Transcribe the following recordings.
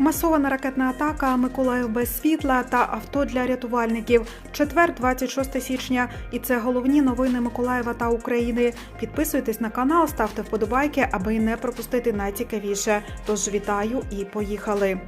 Масована ракетна атака, Миколаїв без світла та авто для рятувальників. Четвер, 26 січня. І це головні новини Миколаєва та України. Підписуйтесь на канал, ставте вподобайки, аби не пропустити найцікавіше. Тож вітаю і поїхали.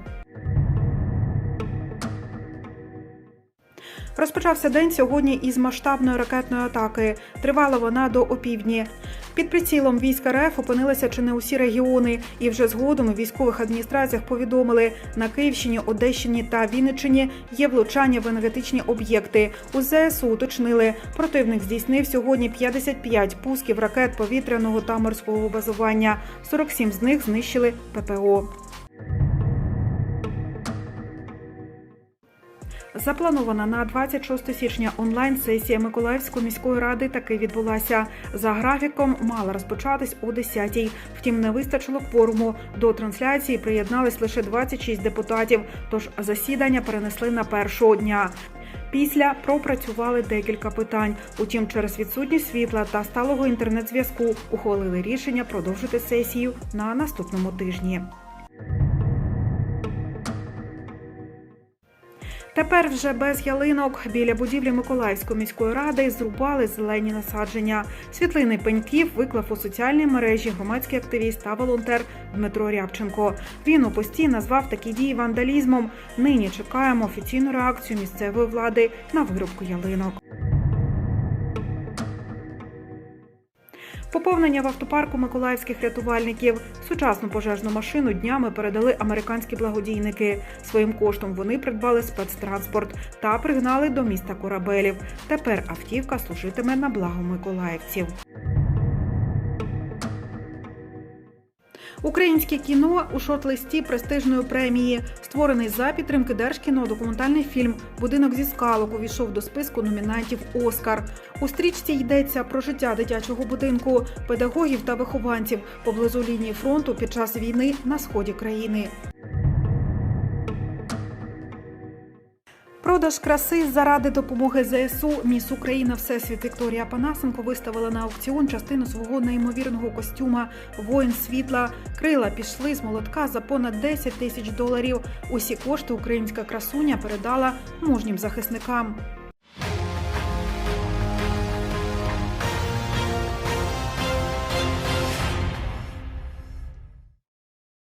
Розпочався день сьогодні із масштабної ракетної атаки. Тривала вона до опівдні. Під прицілом війська РФ опинилися чи не усі регіони, і вже згодом у військових адміністраціях повідомили на Київщині, Одещині та Вінниччині є влучання в енергетичні об'єкти. У ЗСУ уточнили, противник здійснив сьогодні 55 пусків ракет повітряного та морського базування. 47 з них знищили ППО. Запланована на 26 січня онлайн-сесія Миколаївської міської ради таки відбулася. За графіком мала розпочатись о 10-й. Втім, не вистачило кворуму. До трансляції приєднались лише 26 депутатів, тож засідання перенесли на першого дня. Після пропрацювали декілька питань. Утім, через відсутність світла та сталого інтернет-зв'язку ухвалили рішення продовжити сесію на наступному тижні. Тепер вже без ялинок біля будівлі Миколаївської міської ради зрубали зелені насадження. Світлини пеньків виклав у соціальній мережі громадський активіст та волонтер Дмитро Рябченко. Він у пості назвав такі дії вандалізмом. Нині чекаємо офіційну реакцію місцевої влади на вирубку ялинок. Поповнення в автопарку миколаївських рятувальників. Сучасну пожежну машину днями передали американські благодійники. Своїм коштом вони придбали спецтранспорт та пригнали до міста корабелів. Тепер автівка служитиме на благо миколаївців. Українське кіно у шорт-листі престижної премії. Створений за підтримки Держкіно документальний фільм Будинок зі скалок увійшов до списку номінантів Оскар. У стрічці йдеться про життя дитячого будинку, педагогів та вихованців поблизу лінії фронту під час війни на сході країни. Продаж краси заради допомоги ЗСУ Міс Україна Всесвіт Вікторія Панасенко виставила на аукціон частину свого неймовірного костюма Воїн світла. Крила пішли з молотка за понад 10 тисяч доларів. Усі кошти українська красуня передала мужнім захисникам.